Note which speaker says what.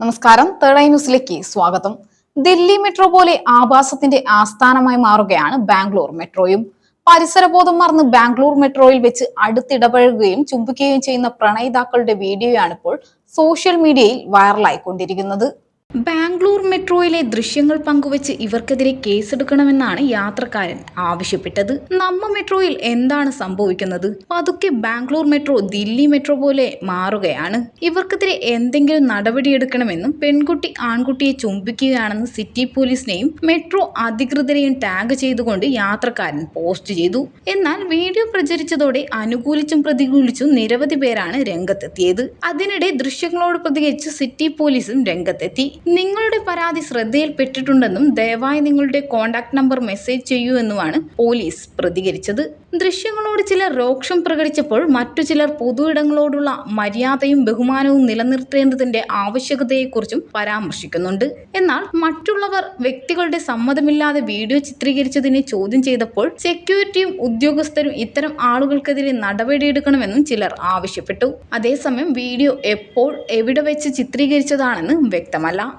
Speaker 1: നമസ്കാരം. Third eye ന്യൂസിലേക്ക് സ്വാഗതം. ദില്ലി മെട്രോ പോലെ ആഭാസത്തിന്റെ ആസ്ഥാനമായി മാറുകയാണ് ബാംഗ്ലൂർ മെട്രോയും പരിസരബോധം മറന്ന് ബാംഗ്ലൂർ മെട്രോയിൽ വെച്ച് അടുത്തിടപഴകുകയും ചുംബിക്കുകയും ചെയ്യുന്ന പ്രണയിതാക്കളുടെ വീഡിയോയാണ് ഇപ്പോൾ സോഷ്യൽ മീഡിയയിൽ വൈറലായിക്കൊണ്ടിരിക്കുന്നത് ബാംഗ്ലൂർ മെട്രോയിലെ ദൃശ്യങ്ങൾ പങ്കുവച്ച് ഇവർക്കെതിരെ കേസെടുക്കണമെന്നാണ് യാത്രക്കാരൻ ആവശ്യപ്പെട്ടത്. നമ്മ മെട്രോയിൽ എന്താണ് സംഭവിക്കുന്നത്? പതുക്കെ ബാംഗ്ലൂർ മെട്രോ ദില്ലി മെട്രോ പോലെ മാറുകയാണ്. ഇവർക്കെതിരെ എന്തെങ്കിലും നടപടിയെടുക്കണമെന്നും പെൺകുട്ടി ആൺകുട്ടിയെ ചുംബിക്കുകയാണെന്ന് സിറ്റി പോലീസിനെയും മെട്രോ അധികൃതരെയും ടാഗ് ചെയ്തുകൊണ്ട് യാത്രക്കാരൻ പോസ്റ്റ് ചെയ്തു. എന്നാൽ വീഡിയോ പ്രചരിച്ചതോടെ അനുകൂലിച്ചും പ്രതികൂലിച്ചും നിരവധി പേരാണ് രംഗത്തെത്തിയത്. അതിനിടെ ദൃശ്യങ്ങളോട് പ്രതികരിച്ച് സിറ്റി പോലീസും രംഗത്തെത്തി. നിങ്ങളുടെ പരാതി ശ്രദ്ധയിൽപ്പെട്ടിട്ടുണ്ടെന്നും ദയവായി നിങ്ങളുടെ കോൺടാക്ട് നമ്പർ മെസ്സേജ് ചെയ്യൂ എന്നുമാണ് പോലീസ് പ്രതികരിച്ചത്. ദൃശ്യങ്ങളോട് ചിലർ രോക്ഷം പ്രകടിച്ചപ്പോൾ മറ്റു ചിലർ പൊതു ഇടങ്ങളോടുള്ള മര്യാദയും ബഹുമാനവും നിലനിർത്തേണ്ടതിന്റെ ആവശ്യകതയെക്കുറിച്ചും പരാമർശിക്കുന്നുണ്ട്. എന്നാൽ മറ്റുള്ളവർ വ്യക്തികളുടെ സമ്മതമില്ലാതെ വീഡിയോ ചിത്രീകരിച്ചതിനെ ചോദ്യം ചെയ്തപ്പോൾ സെക്യൂരിറ്റിയും ഉദ്യോഗസ്ഥരും ഇത്തരം ആളുകൾക്കെതിരെ നടപടിയെടുക്കണമെന്നും ചിലർ ആവശ്യപ്പെട്ടു. അതേസമയം വീഡിയോ എപ്പോൾ എവിടെ വെച്ച് ചിത്രീകരിച്ചതാണെന്ന് വ്യക്തമല്ല.